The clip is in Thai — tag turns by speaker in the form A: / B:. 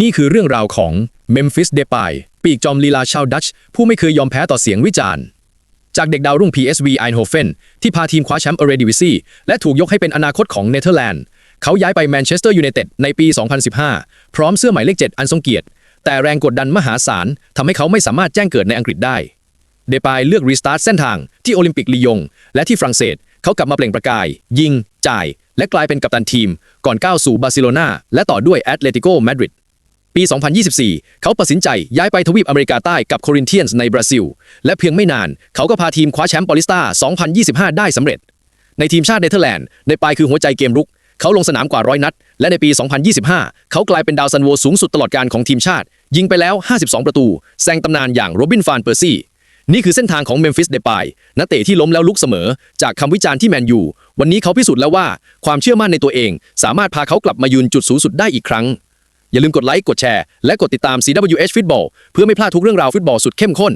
A: นี่คือเรื่องราวของเมมฟิสเดปายปีกจอมลีลาชาวดัตช์ผู้ไม่เคยยอมแพ้ต่อเสียงวิจารณ์ จากเด็กดาวรุ่ง PSV Eindhoven ที่พาทีมคว้าแชมป์เอเรดิวิซีและถูกยกให้เป็นอนาคตของเนเธอร์แลนด์ เขาย้ายไปแมนเชสเตอร์ยูไนเต็ดในปี 2015 พร้อมเสื้อหมายเลข 7 อันทรงเกียรติ แต่แรงกดดันมหาศาลทำให้เขาไม่สามารถแจ้งเกิดในอังกฤษได้ เดปายเลือกรีสตาร์ทเส้นทางที่โอลิมปิกลียง และที่ฝรั่งเศส เขากลับมาเปล่งประกาย ยิง จ่าย และกลายเป็นกัปตันทีม ก่อนก้าวสู่บาร์เซโลนาและต่อด้วยแอตเลติโกมาดริด ปี 2024 เขาตัดสินใจย้ายไปทวีปอเมริกาใต้กับโครินเทียนส์ในบราซิล และเพียงไม่นาน เขาก็พาทีมคว้าแชมป์ปอลิสตา2025 ได้สำเร็จ ในทีมชาติเนเธอร์แลนด์ในปลายคือหัวใจเกมรุก เขาลงสนามกว่าร้อยนัด และในปี 2025 เขากลายเป็นดาวซันโวสูงสุดตลอดการของทีมชาติ ยิงไปแล้ว 52 ประตูแซงตำนานอย่างโรบินฟานเปอร์ซี่นี่คือเส้นทางของเมมฟิสเดปายนักเตะที่ล้มแล้วลุกเสมอ จากคำวิจารณ์ที่แมนยูวันนี้เขาพิสูจน์แล้วว่า ความเชื่อมั่นในตัวเอง สามารถพาเขากลับมายืนจุดสูงสุดได้อีกครั้ง อย่าลืมกดไลค์กดแชร์และกดติดตาม CWH Football เพื่อไม่พลาดทุกเรื่องราวฟุตบอลสุดเข้มข้น